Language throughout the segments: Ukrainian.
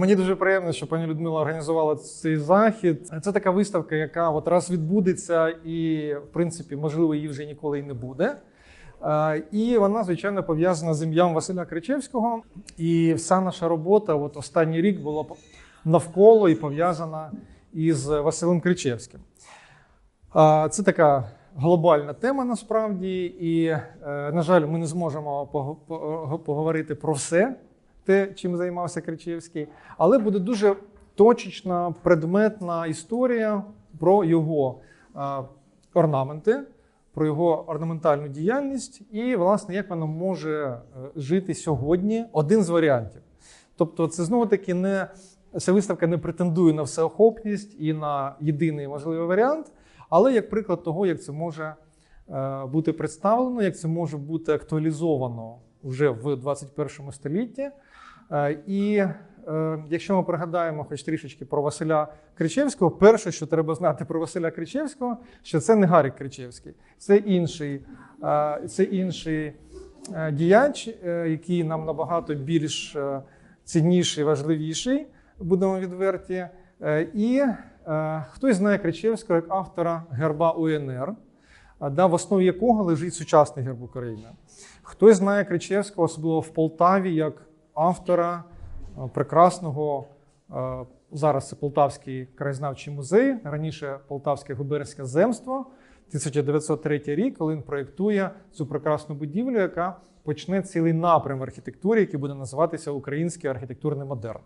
Мені дуже приємно, що пані Людмила організувала цей захід. Це така виставка, яка от раз відбудеться, і в принципі, можливо, її вже ніколи і не буде. І вона, звичайно, пов'язана з ім'ям Василя Кричевського. І вся наша робота, от останній рік, була навколо і пов'язана із Василем Кричевським. Це така глобальна тема насправді, і, е, на жаль, ми не зможемо пого- пого- поговорити про все, те, чим займався Кричевський, але буде дуже точечна, предметна історія про його орнаменти, про його орнаментальну діяльність і, власне, як вона може е, жити сьогодні. Один з варіантів. Тобто, це знову таки не ця виставка не претендує на всеохопність і на єдиний можливий варіант, але як приклад того, як це може е, бути представлено, як це може бути актуалізовано вже в 21 столітті. Е, І е, якщо ми пригадаємо хоч трішечки про Василя Кричевського, перше, що треба знати про Василя Кричевського, що це не Гарік Кричевський, це інший, е, це інший діяч, який нам набагато більш цінніший, важливіший, будемо відверті. І хтось знає Кричевського як автора герба УНР, в основі якого лежить сучасний герб України. Хтось знає Кричевського, особливо в Полтаві, як автора е, прекрасного. е, Зараз це Полтавський краєзнавчий музей, раніше Полтавське губернське земство, 1903 рік, коли він проєктує цю прекрасну будівлю, яка почне цілий напрям в архітектурі, який буде називатися Український архітектурний модерн.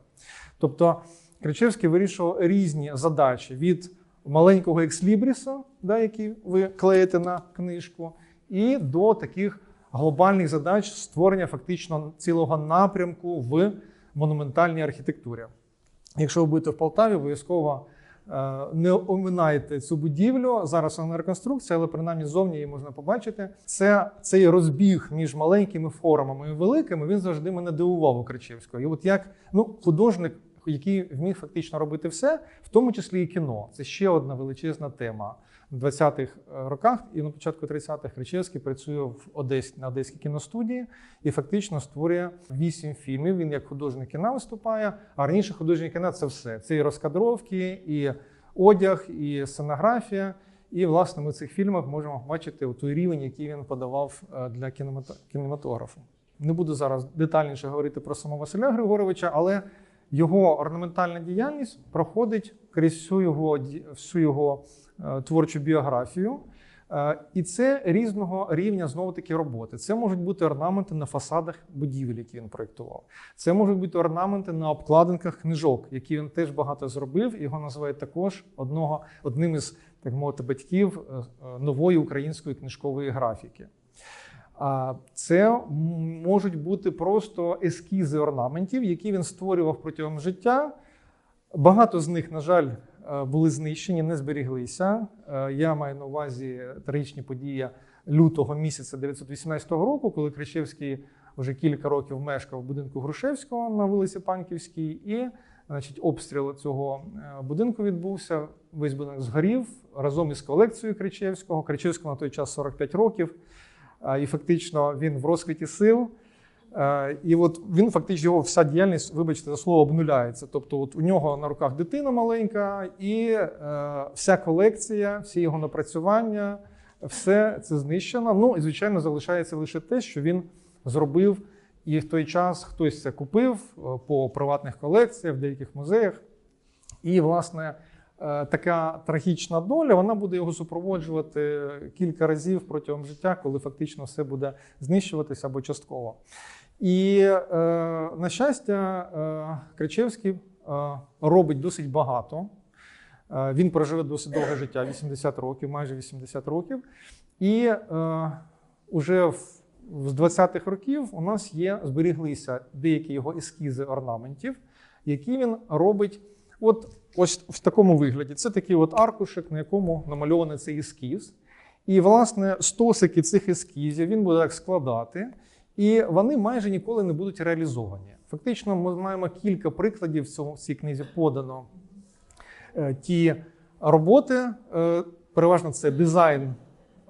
Тобто Кричевський вирішував різні задачі від маленького екслібріса, да, який ви клеїте на книжку, і до таких глобальних задач створення фактично цілого напрямку в монументальній архітектурі. Якщо ви будете в Полтаві, обов'язково е, не оминайте цю будівлю. Зараз вона на реконструкції, але принаймні зовні її можна побачити. Це цей розбіг між маленькими формами і великими. Він завжди мене дивував у Кричевського. І от як ну, художник, який вміг фактично робити все, в тому числі і кіно. Це ще одна величезна тема. В 20-х роках і на початку 30-х Кричевський працює в Одесі на Одеській кіностудії і фактично створює вісім фільмів. Він як художник кіна виступає, а раніше художник кіна це все. Це і розкадровки, і одяг, і сценографія. І, власне, ми в цих фільмах можемо бачити той рівень, який він подавав е, для кінематографу. Не буду зараз детальніше говорити про самого Василя Григоровича, але його орнаментальна діяльність проходить крізь всю його, всю його е, творчу біографію. Е, І це різного рівня знову таки роботи. Це можуть бути орнаменти на фасадах будівель, які він проєктував. Це можуть бути орнаменти на обкладинках книжок, які він теж багато зробив. Його називають також одного, одним із так мовити батьків е, е, нової української книжкової графіки. Це можуть бути просто ескізи орнаментів, які він створював протягом життя. Багато з них, на жаль, е, були знищені, не зберіглися. Е, Я маю на увазі трагічні події лютого місяця 1918 року, коли Кричевський вже кілька років мешкав в будинку Грушевського на вулиці Панківській, і значить, обстріл цього е, будинку відбувся. Весь будинок згорів разом із колекцією Кричевського. Кричевського на той час 45 років. І фактично він в розквіті сил. Е, І от він фактично його вся діяльність, вибачте, за слово обнуляється. Тобто, от у нього на руках дитина маленька, і е, вся колекція, всі його напрацювання, все це знищено. Ну і звичайно залишається лише те, що він зробив, і в той час хтось це купив е, по приватних колекціях, в деяких музеях. І, власне, е, така трагічна доля вона буде його супроводжувати кілька разів протягом життя, коли фактично все буде знищуватися або частково. І, е, на щастя, е, Кричевський е, робить досить багато. Він проживе досить довге життя 80 років, майже 80 років. І е, уже з 20-х років у нас є, зберіглися деякі його ескізи орнаментів, які він робить от ось в такому вигляді. Це такий от аркушик, на якому намальований цей ескіз. І, власне, стосики цих ескізів він буде так складати, і вони майже ніколи не будуть реалізовані. Фактично, ми маємо кілька прикладів в в цій книзі подано. Е, Ті роботи, е, переважно це дизайн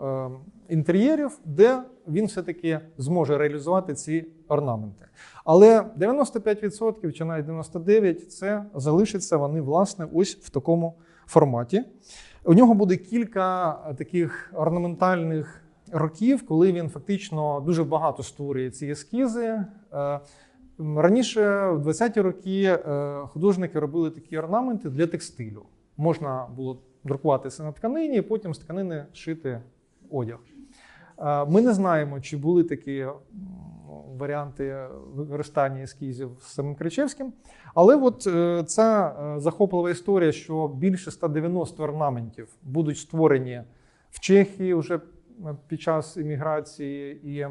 е, інтер'єрів, де він все-таки зможе реалізувати ці орнаменти. Але 95% чи навіть 99% це залишиться вони, власне, ось в такому форматі. У нього буде кілька таких орнаментальних років, коли він фактично дуже багато створює ці ескізи. Е, Раніше, в 20-ті роки, е, художники робили такі орнаменти для текстилю. Можна було друкуватися на тканині, і потім з тканини шити одяг. Е, Ми не знаємо, чи були такі варіанти використання ескізів з самим Кричевським. Але от ця захоплива історія, що більше 190 орнаментів будуть створені в Чехії вже під час імміграції і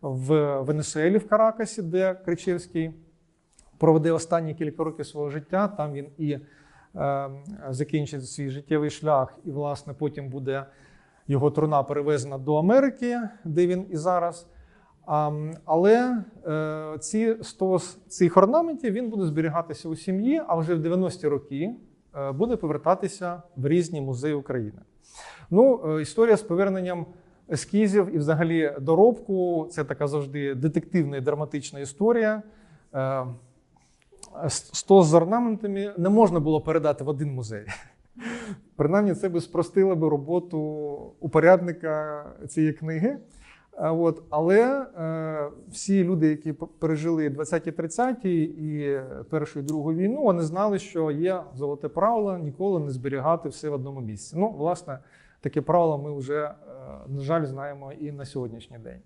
в Венесуелі в Каракасі, де Кричевський проведе останні кілька років свого життя. Там він і е, закінчить свій життєвий шлях, і, власне, потім буде його труна перевезена до Америки, де він і зараз. А, але е, ці 100 з цих орнаментів він буде зберігатися у сім'ї, а вже в 90-ті роки е, буде повертатися в різні музеї України. Ну, е, історія з поверненням ескізів і взагалі доробку це така завжди детективна і драматична історія. Е, 100 з орнаментами не можна було передати в один музей. Принаймні, це би спростило би роботу упорядника цієї книги. От, але е, всі люди, які пережили 20-30 і Першу і Другу війну, вони знали, що є золоте правило ніколи не зберігати все в одному місці. Ну, власне, таке правило ми вже, е, на жаль, знаємо і на сьогоднішній день.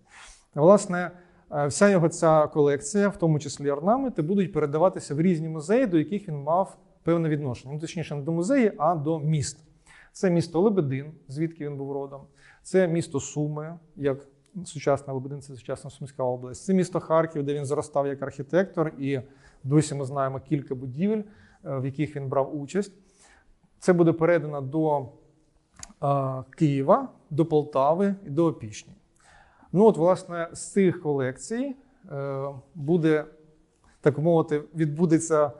Власне, е, вся його ця колекція, в тому числі орнаменти, будуть передаватися в різні музеї, до яких він мав певне відношення. Ну, точніше, не до музеї, а до міст. Це місто Лебедин, звідки він був родом. Це місто Суми, як сучасна Лебедин, це сучасна Сумська область. Це місто Харків, де він зростав як архітектор, і досі ми знаємо кілька будівель, е, в яких він брав участь. Це буде передано до Києва, до Полтави і до Опішні. Ну, от, власне, з цих колекцій е, буде, так мовити, відбудеться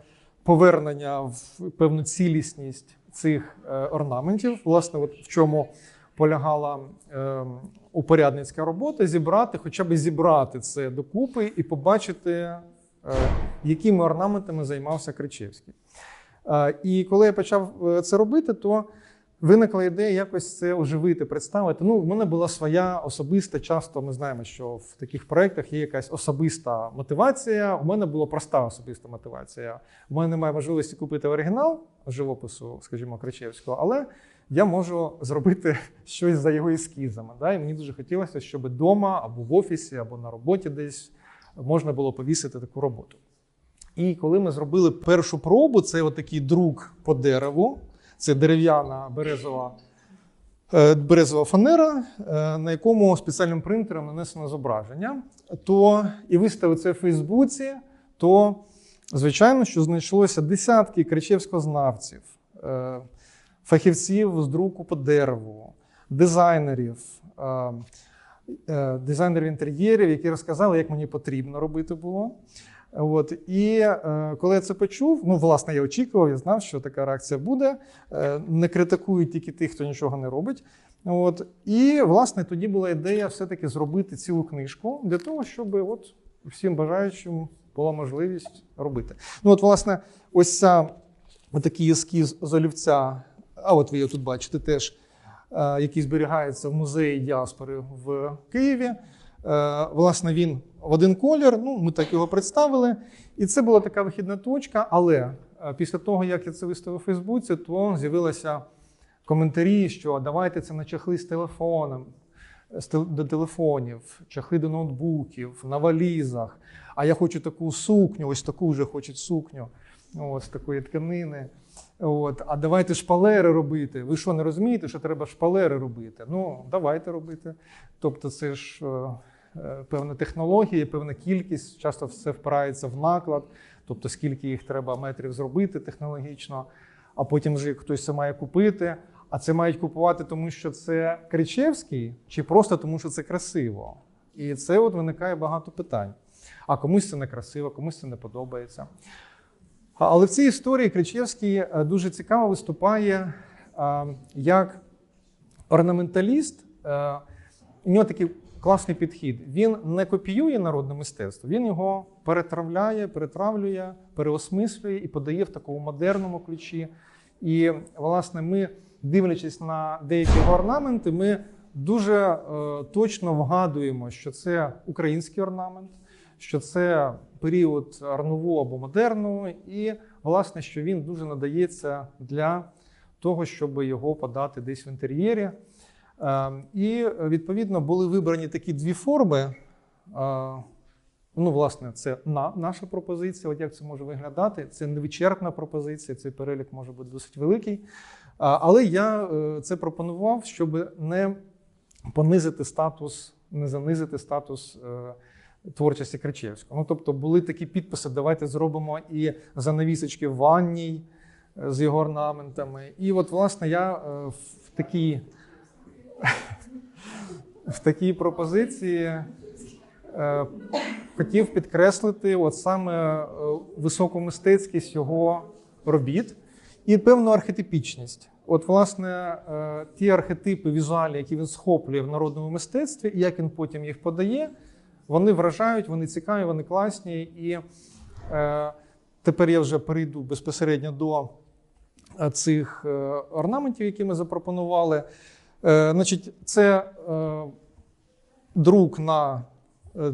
повернення в певну цілісність цих е, орнаментів. Власне, от в чому полягала е, упорядницька робота, зібрати, хоча б зібрати це докупи і побачити, е, якими орнаментами займався Кричевський. Е, і коли я почав е, це робити, то виникла ідея якось це оживити, представити. Ну, в мене була своя особиста. Часто ми знаємо, що в таких проєктах є якась особиста мотивація. У мене була проста особиста мотивація. У мене немає можливості купити оригінал живопису, скажімо, Кричевського, але я можу зробити щось за його ескізами. Да? І мені дуже хотілося, щоб вдома або в офісі, або на роботі десь можна було повісити таку роботу. І коли ми зробили першу пробу, це отакий друк по дереву, це дерев'яна березова, е, березова фанера, е, на якому спеціальним принтером нанесено зображення, то і виставив це в Фейсбуці, то звичайно, що знайшлося десятки кричевськознавців, е, фахівців з друку по дереву, дизайнерів, дизайнерів інтер'єрів, які розказали, як мені потрібно робити було. От і е, коли я це почув, ну власне я очікував, я знав, що така реакція буде. Е, не критикують тільки тих, хто нічого не робить. От і власне тоді була ідея все-таки зробити цілу книжку для того, щоб от всім бажаючим була можливість робити. Ну от, власне, ось ця такий ескіз з олівця, а от ви його тут бачите теж, е, який зберігається в музеї діаспори в Києві. Е, Власне, він в один колір. Ну, ми так його представили. І це була така вихідна точка. Але е, після того, як я це виставив у Фейсбуці, то з'явилися коментарі, що давайте це на чахли з телефоном, до телефонів, чахли до ноутбуків, на валізах. А я хочу таку сукню, ось таку вже хочуть сукню, от, з такої тканини. От, а давайте шпалери робити. Ви що не розумієте, що треба шпалери робити? Ну, давайте робити. Тобто, це ж е, певна технологія, певна кількість, часто все впирається в наклад, тобто скільки їх треба метрів зробити технологічно, а потім вже хтось це має купити. А це мають купувати, тому що це Кричевський, чи просто тому, що це красиво. І це от виникає багато питань. А комусь це не красиво, комусь це не подобається. Але в цій історії Кричевський е, дуже цікаво виступає е, як орнаменталіст. У нього такий класний підхід. Він не копіює народне мистецтво, він його перетравляє, перетравлює, переосмислює і подає в такому модерному ключі. І, власне, ми, дивлячись на деякі орнаменти, ми дуже е, точно вгадуємо, що це український орнамент, що це період арнуву або модерну, і, власне, що він дуже надається для того, щоб його подати десь в інтер'єрі. Е, І відповідно були вибрані такі дві форми. Е, Ну, власне, це на, наша пропозиція. От як це може виглядати? Це невичерпна пропозиція, цей перелік може бути досить великий. Але я е, це пропонував, щоб не понизити статус, не занизити статус е, творчості Кричевського. Ну, тобто були такі підписи: давайте зробимо і занавісочки в ванній е, з його орнаментами. І от, власне, я е, в такій, в такій пропозиції. Е, хотів підкреслити от саме е, високу мистецькість його робіт і певну архетипічність. От, власне, е, ті архетипи візуальні, які він схоплює в народному мистецтві, і як він потім їх подає, вони вражають, вони цікаві, вони класні. І е, тепер я вже перейду безпосередньо до е, цих е, орнаментів, які ми запропонували. Е, значить, це е, друк на е,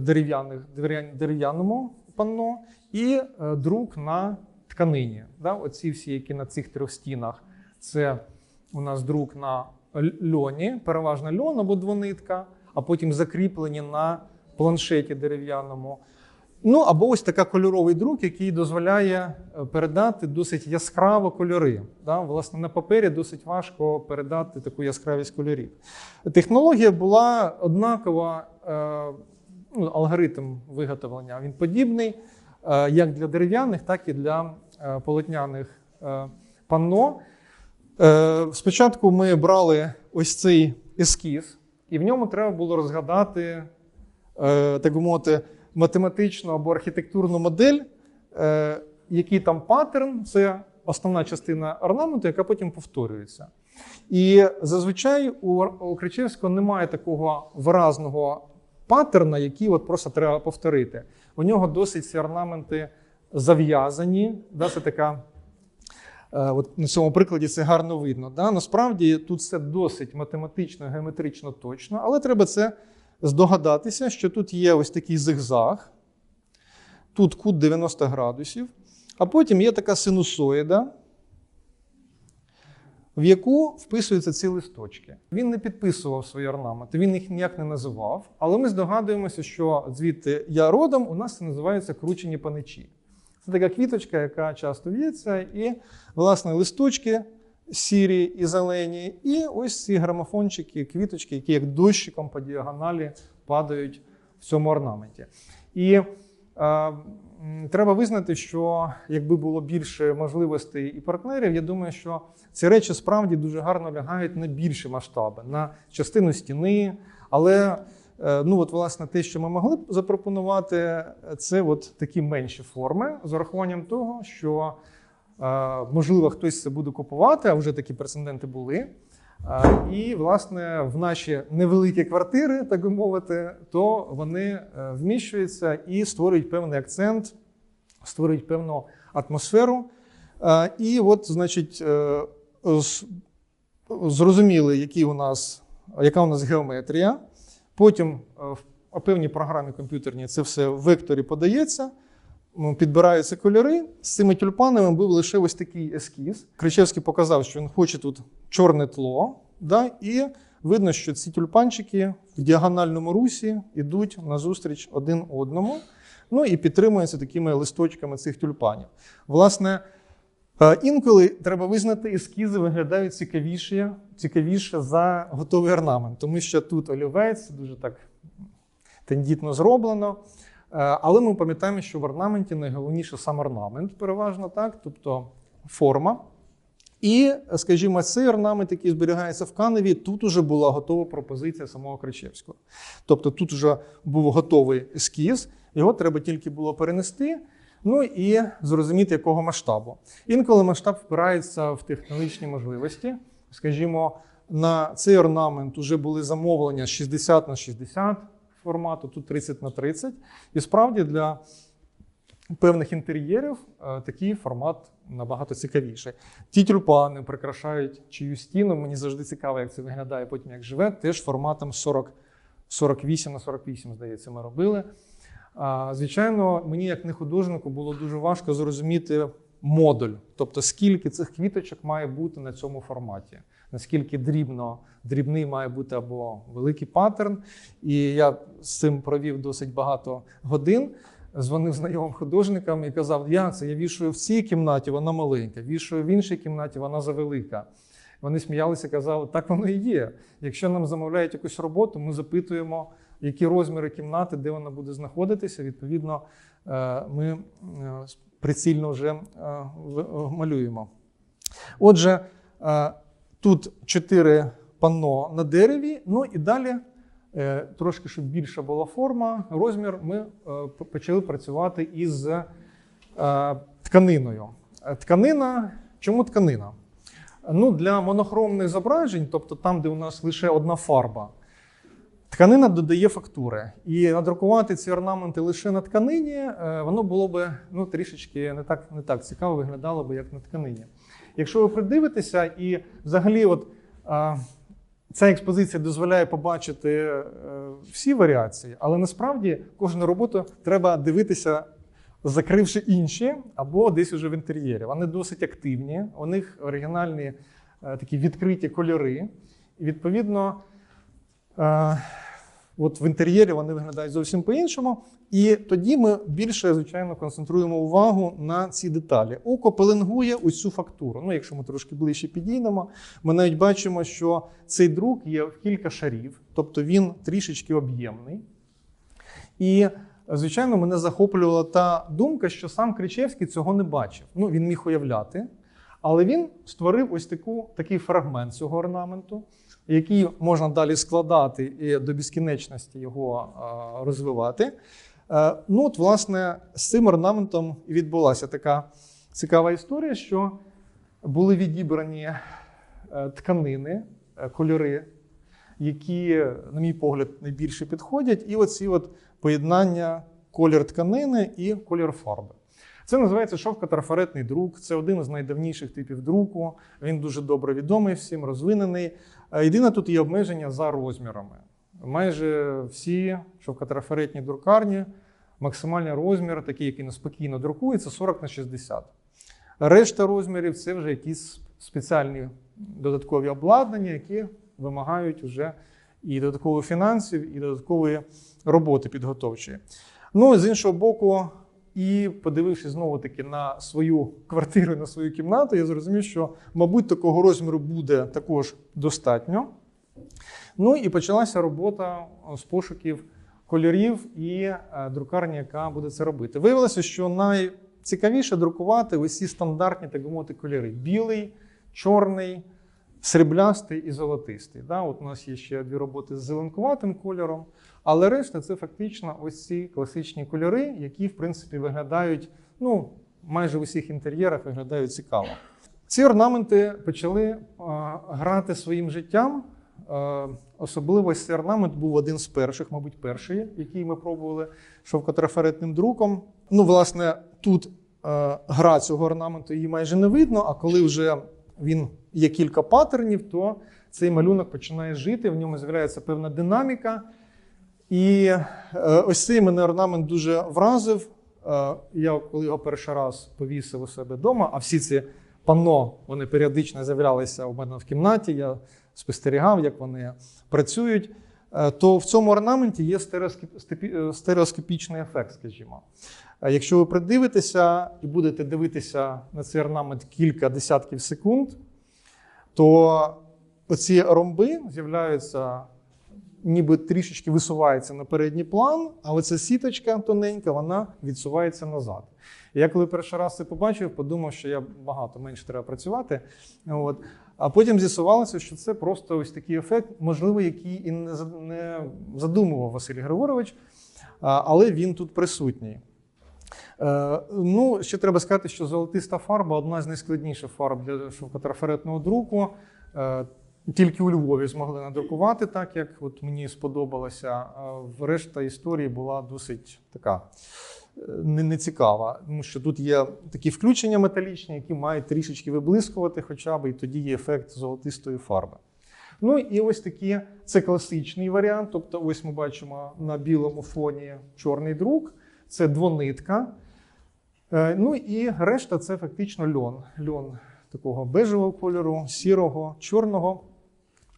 дерев'яному панно і друк на тканині. Да? Оці всі, які на цих трьох стінах, це у нас друк на льоні, переважно льон або двонитка, а потім закріплені на планшеті дерев'яному. Ну, або ось така кольоровий друк, який дозволяє е, передати досить яскраво кольори. Да? Власне, на папері досить важко передати таку яскравість кольорів. Технологія була однакова, е, ну, алгоритм виготовлення він подібний, е, як для дерев'яних, так і для полотняних панно. Спочатку ми брали ось цей ескіз, і в ньому треба було розгадати, так би мовити, математичну або архітектурну модель, е, який там паттерн це основна частина орнаменту, яка потім повторюється. І зазвичай у, у Кричевського немає такого виразного паттерна, який от просто треба повторити. У нього досить ці орнаменти зав'язані. Да, це така Е, От на цьому прикладі це гарно видно. Да? Насправді тут все досить математично, геометрично точно, але треба це здогадатися, що тут є ось такий зигзаг, тут кут 90 градусів, а потім є така синусоїда, в яку вписуються ці листочки. Він не підписував свої орнаменти, він їх ніяк не називав, але ми здогадуємося, що звідти я родом, у нас це називаються кручені паничі. Це така квіточка, яка часто в'ється, і, власне, листочки сірі і зелені, і ось ці грамофончики, квіточки, які як дощиком по діагоналі падають в цьому орнаменті. І е, треба визнати, що якби було більше можливостей і партнерів, я думаю, що ці речі справді дуже гарно лягають на більші масштаби, на частину стіни. Але Е, Ну, от, власне, те, що ми могли б запропонувати, це от такі менші форми з урахуванням того, що можливо хтось це буде купувати, а вже такі прецеденти були. І, власне, в наші невеликі квартири, так би мовити, то вони е, вміщуються і створюють певний акцент, створюють певну атмосферу. І от, значить, е, зрозуміли, які у нас, яка у нас геометрія. Потім е, в певній програмі комп'ютерній це все в векторі подається, підбираються кольори. З цими тюльпанами був лише ось такий ескіз. Кричевський показав, що він хоче тут чорне тло, да, і видно, що ці тюльпанчики в діагональному русі йдуть назустріч один одному. Ну і підтримуються такими листочками цих тюльпанів. Власне, Е, Інколи треба визнати, ескізи виглядають цікавіше, цікавіше за готовий орнамент, тому що тут олівець дуже так тендітно зроблено. Е, Але ми пам'ятаємо, що в орнаменті найголовніше сам орнамент, переважно так, тобто форма. І, скажімо, цей орнамент, який зберігається в каневі, тут уже була готова пропозиція самого Кричевського. Тобто тут вже був готовий ескіз, його треба тільки було перенести. Ну і зрозуміти, якого масштабу. Інколи масштаб впирається в технологічні можливості. Скажімо, на цей орнамент вже були замовлення 60 на 60 формату, тут 30 на 30. І справді для певних інтер'єрів е, такий формат набагато цікавіший. Ті тюльпани прикрашають чию стіну. Мені завжди цікаво, як це виглядає потім, як живе. Теж форматом 40, 48 на 48, здається, ми робили. Звичайно, мені, як не художнику, було дуже важко зрозуміти модуль, тобто скільки цих квіточок має бути на цьому форматі, наскільки дрібно, дрібний має бути або великий паттерн. І я з цим провів досить багато годин. Дзвонив знайомим художникам і казав, як це я вішаю в цій кімнаті, вона маленька, вішаю в іншій кімнаті, вона завелика. Вони сміялися, казали, так воно і є. Якщо нам замовляють якусь роботу, ми запитуємо, які розміри кімнати, де вона буде знаходитися. Відповідно, е, ми е, прицільно вже е, малюємо. Отже, тут чотири панно на дереві, ну і далі. Е, Трошки, щоб більша була форма, розмір, ми е, почали працювати із е, тканиною. Тканина, чому тканина? Ну, для монохромних зображень, тобто там, де у нас лише одна фарба, тканина додає фактури. І надрукувати ці орнаменти лише на тканині, воно було б ну, трішечки не так, не так цікаво, виглядало б, як на тканині. Якщо ви придивитеся, і взагалі, от. е, Ця експозиція дозволяє побачити е, всі варіації, але насправді кожну роботу треба дивитися, закривши інші, або десь уже в інтер'єрі. Вони досить активні, у них оригінальні е, такі відкриті кольори. І відповідно, е, от в інтер'єрі вони виглядають зовсім по-іншому. І тоді ми більше, звичайно, концентруємо увагу на ці деталі. Око пеленгує цю фактуру. Ну, якщо ми трошки ближче підійдемо, ми навіть бачимо, що цей друк є в кілька шарів, тобто він трішечки об'ємний. І, звичайно, мене захоплювала та думка, що сам Кричевський цього не бачив. Ну, він міг уявляти, але він створив ось таку, такий фрагмент цього орнаменту, який можна далі складати і до безкінечності його розвивати. Е, Ну, от, власне, з цим орнаментом і відбулася така цікава історія, що були відібрані е, тканини, е, кольори, які, на мій погляд, найбільше підходять, і оці от поєднання колір тканини і колір фарби. Це називається шовкотрафаретний друк. Це один із найдавніших типів друку. Він дуже добре відомий всім, розвинений. Е, Єдине тут є обмеження за розмірами. Майже всі шовкотрафаретні друкарні, максимальний розмір, такий, який спокійно друкується, 40 на 60. Решта розмірів це вже якісь спеціальні додаткові обладнання, які вимагають вже і додаткових фінансів, і додаткової роботи підготовчої. Ну, з іншого боку, і подивившись знову таки на свою квартиру, на свою кімнату, я зрозумів, що, мабуть, такого розміру буде також достатньо. Ну і почалася робота з пошуків кольорів і е, друкарні, яка буде це робити. Виявилося, що найцікавіше друкувати усі стандартні, так мовити, кольори: білий, чорний, сріблястий і золотистий. Да, от у нас є ще дві роботи з зеленкуватим кольором, але решта це фактично ось ці класичні кольори, які, в принципі, виглядають, ну, майже в усіх інтер'єрах виглядають цікаво. Ці орнаменти почали е, грати своїм життям. Е, Особливо цей орнамент був один з перших, мабуть, перший, який ми пробували шовкотрафаретним друком. Ну, власне, тут е, гра цього орнаменту її майже не видно, а коли вже він є кілька паттернів, то цей малюнок починає жити, в ньому з'являється певна динаміка. І е, ось цей мене орнамент дуже вразив. Е, Я коли його перший раз повісив у себе вдома, а всі ці панно вони періодично з'являлися у мене в кімнаті. Я спостерігав, як вони працюють. е, То в цьому орнаменті є стереоскоп- стереоскопічний ефект, скажімо. Якщо ви придивитеся і будете дивитися на цей орнамент кілька десятків секунд, то оці ромби з'являються, ніби трішечки висуваються на передній план, а оця сіточка тоненька, вона відсувається назад. Я коли перший раз це побачив, подумав, що я багато менше треба працювати. От. А потім з'ясувалося, що це просто ось такий ефект, можливо, який і не задумував Василь Григорович, але він тут присутній. Е, Ну, ще треба сказати, що золотиста фарба одна з найскладніших фарб для шовкотрафаретного друку. Тільки у Львові змогли надрукувати так, як от мені сподобалося. Решта історії була досить така е, не, не тому що тут є такі включення металічні, які мають трішечки виблискувати, хоча б, і тоді є ефект золотистої фарби. Ну і ось такі, це класичний варіант. Тобто, ось ми бачимо на білому фоні чорний друк, це двонитка. Е, Ну і решта це фактично льон. Льон такого бежевого кольору, сірого, чорного.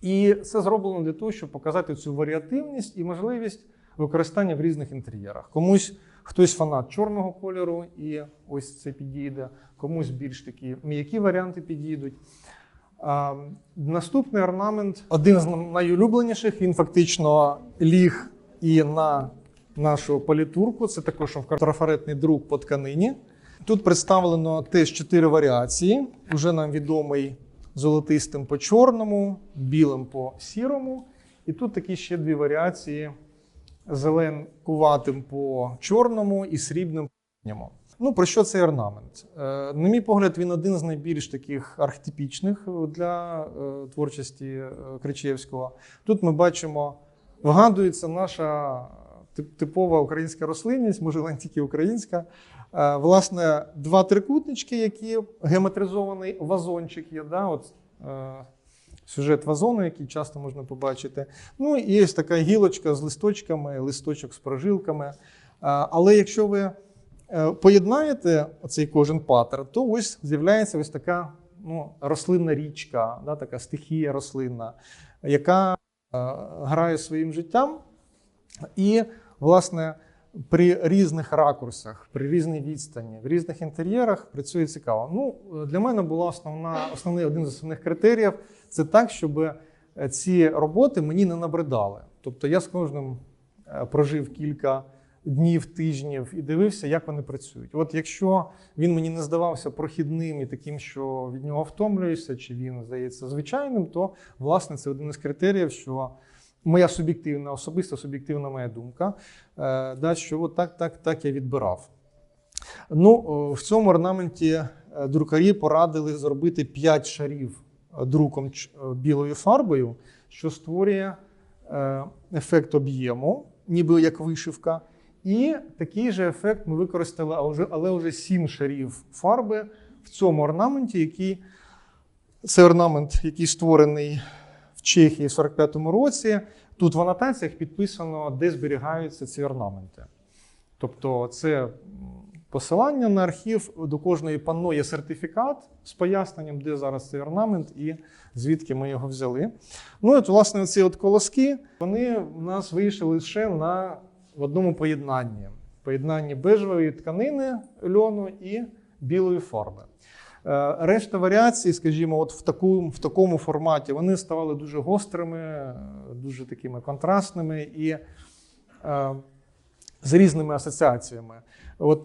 І це зроблено для того, щоб показати цю варіативність і можливість використання в різних інтер'єрах. Комусь хтось фанат чорного кольору, і ось це підійде, комусь більш такі м'які варіанти підійдуть. Наступний орнамент один з найулюбленіших. Він фактично ліг і на нашу політурку. Це також трафаретний друк по тканині. Тут представлено теж чотири варіації. Уже нам відомий золотистим по чорному, білим по сірому. І тут такі ще дві варіації: зеленкуватим по чорному і срібним по синьому. Ну, про що цей орнамент? Е, на мій погляд, він один з найбільш таких архетипічних для е, творчості е, Кричевського. Тут ми бачимо, вгадується наша типова українська рослинність, може не тільки українська. Е, Власне, два трикутнички, які геометризований вазончик є. Да? От, е, сюжет вазону, який часто можна побачити. Ну і є така гілочка з листочками, листочок з прожилками. Е, Але якщо ви поєднаєте цей кожен паттерн, то ось з'являється ось така ну, рослинна річка, да, така стихія рослинна, яка грає своїм життям. І, власне, при різних ракурсах, при різній відстані, в різних інтер'єрах працює цікаво. Ну, для мене була основна, основний один з основних критеріїв це так, щоб е, ці роботи мені не набридали. Тобто я з кожним е, прожив кілька днів, тижнів і дивився, як вони працюють. От якщо він мені не здавався прохідним і таким, що від нього втомлюєшся, чи він здається звичайним, то власне це один із критеріїв, що моя суб'єктивна, особиста суб'єктивна моя думка, е, да, що от так, так, так я відбирав. Ну, в цьому орнаменті е, друкарі порадили зробити 5 шарів е, друком білою фарбою, що створює ефект об'єму, ніби як вишивка. І такий же ефект ми використали, але вже 7 шарів фарби в цьому орнаменті, який це орнамент, який створений в Чехії в 45-му році. Тут в анотаціях підписано, де зберігаються ці орнаменти. Тобто, це посилання на архів до кожної панно є сертифікат з поясненням, де зараз цей орнамент і звідки ми його взяли. Ну, от, власне, ці от колоски вони в нас вийшли лише на в одному поєднанні: поєднанні бежевої тканини льону і білої фарби. Е, Решта варіацій, скажімо, от в, таку, в такому форматі, вони ставали дуже гострими, дуже такими контрастними і е, з різними асоціаціями. От,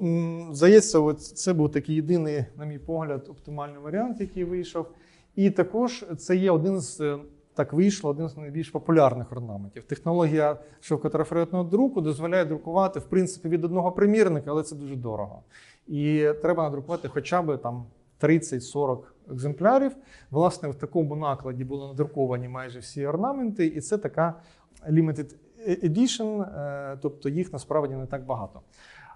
здається, от це був такий єдиний, на мій погляд, оптимальний варіант, який вийшов. І також це є один з е, так вийшло, один з найбільш популярних орнаментів. Технологія шовкотрафаретного друку дозволяє друкувати в принципі від одного примірника, але це дуже дорого. І треба надрукувати хоча б там 30-40 екземплярів. Власне, в такому накладі були надруковані майже всі орнаменти, і це така limited edition, е, тобто їх насправді не так багато.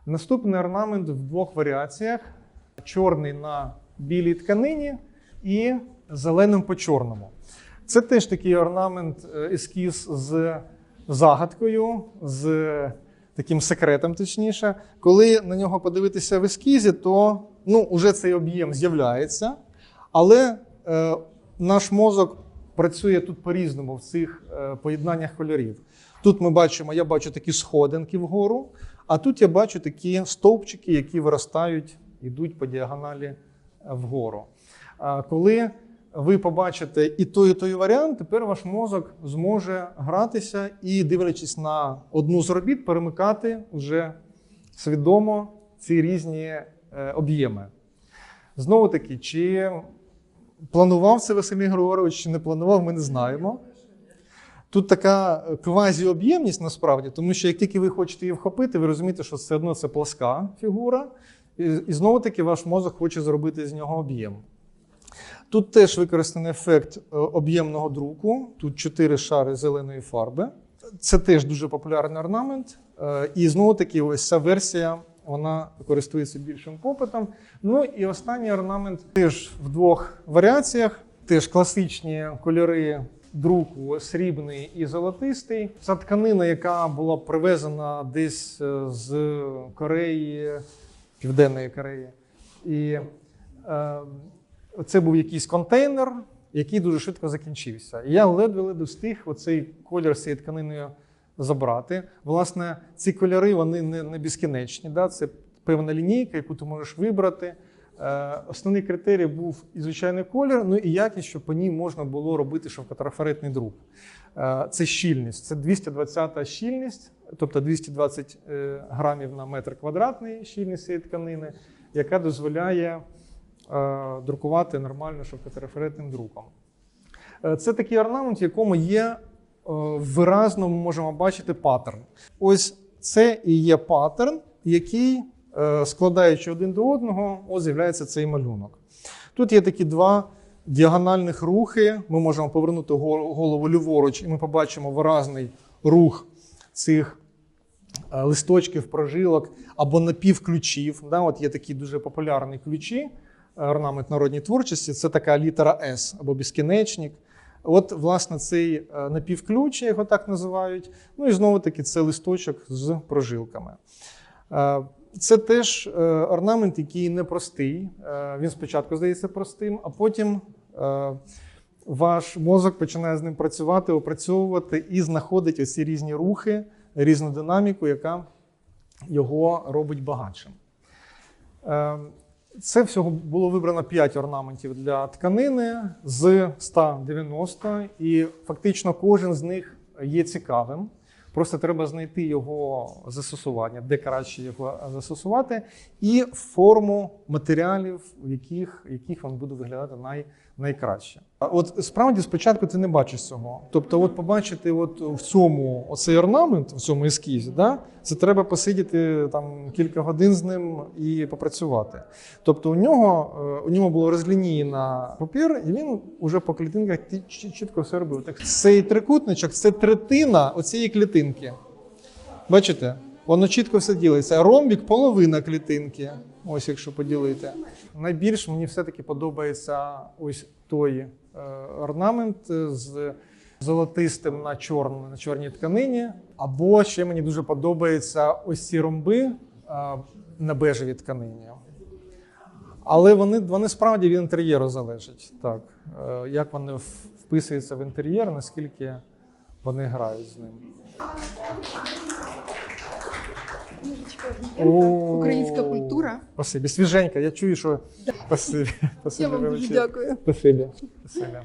Наступний орнамент в двох варіаціях: чорний на білій тканині і зеленим по чорному. Це теж такий орнамент, е, ескіз з загадкою, з таким секретом, точніше. Коли на нього подивитися в ескізі, то ну, вже цей об'єм з'являється, але е, наш мозок працює тут по-різному в цих е, поєднаннях кольорів. Тут ми бачимо, я бачу такі сходинки вгору, а тут я бачу такі стовпчики, які виростають, йдуть по діагоналі е, вгору. А коли ви побачите і той, і той варіант, тепер ваш мозок зможе гратися і, дивлячись на одну з робіт, перемикати вже свідомо ці різні об'єми. Знову таки, чи планував це Василь Григорович, чи не планував, ми не знаємо. Тут така квазіоб'ємність насправді, тому що як тільки ви хочете її вхопити, ви розумієте, що все одно це пласка фігура, і, і знову таки ваш мозок хоче зробити з нього об'єм. Тут теж використаний ефект е, об'ємного друку. Тут чотири шари зеленої фарби. Це теж дуже популярний орнамент. Е, І знову таки, ось ця версія вона користується більшим попитом. Ну і останній орнамент теж в двох варіаціях, теж класичні кольори друку срібний і золотистий. Це тканина, яка була привезена десь е, з Кореї, Південної Кореї. І е, це був якийсь контейнер, який дуже швидко закінчився. І я ледве-ледве встиг оцей колір з тканиною забрати. Власне, ці кольори вони не, не безкінечні. Да? Це певна лінійка, яку ти можеш вибрати. Е, основний критерій був і звичайний колір, ну і якість, щоб по ній можна було робити шовкотрафаретний друк. Е, це щільність, це 220 щільність, тобто 220 е, грамів на метр квадратний щільність цієї тканини, яка дозволяє друкувати нормально шовкотрафаретним друком. Це такий орнамент, в якому є виразно ми можемо бачити паттерн. Ось це і є паттерн, який, е, складаючи один до одного, ось з'являється цей малюнок. Тут є такі два діагональних рухи. Ми можемо повернути голову ліворуч, і ми побачимо виразний рух цих е, листочків, прожилок або напівключів. Да, от є такі дуже популярні ключі, е, орнамент народній творчості. Це така літера С або безкінечник. От, власне, цей е, напівключ, його так називають. Ну і знову таки це листочок з прожилками. Е, Це теж е, орнамент, який непростий. Він спочатку здається простим, а потім ваш мозок починає з ним працювати, опрацьовувати і знаходить оці різні рухи, різну динаміку, яка його робить багатшим. Це всього було вибрано 5 орнаментів для тканини з 190, і фактично кожен з них є цікавим. Просто треба знайти його застосування, де краще його застосувати, і форму матеріалів, в яких, яких він буде виглядати най, найкраще. От справді спочатку ти не бачиш цього. Тобто, от побачити от в цьому оцей орнамент, в цьому ескізі, да, це треба посидіти там кілька годин з ним і попрацювати. Тобто у нього, е, у нього було розлінійна папір, і він уже по клітинках чітко все робив. Так цей трикутничок це третина оцієї клітинки. Бачите? Воно чітко все ділиться. Ромбік половина клітинки. Ось якщо поділити. Найбільш мені все-таки подобається ось той е, орнамент з золотистим на, чорн, на чорній тканині. Або ще мені дуже подобаються ось ці ромби е, на бежевій тканині. Але вони, вони справді від інтер'єру залежать. Так. Е, Як вони вписуються в інтер'єр, наскільки вони грають з ним. О, Українська культура. Спасибі. Свіженька, я чую, що. Спасибі. Спасибі Я вам дуже дякую. Спасибі. Спасибі.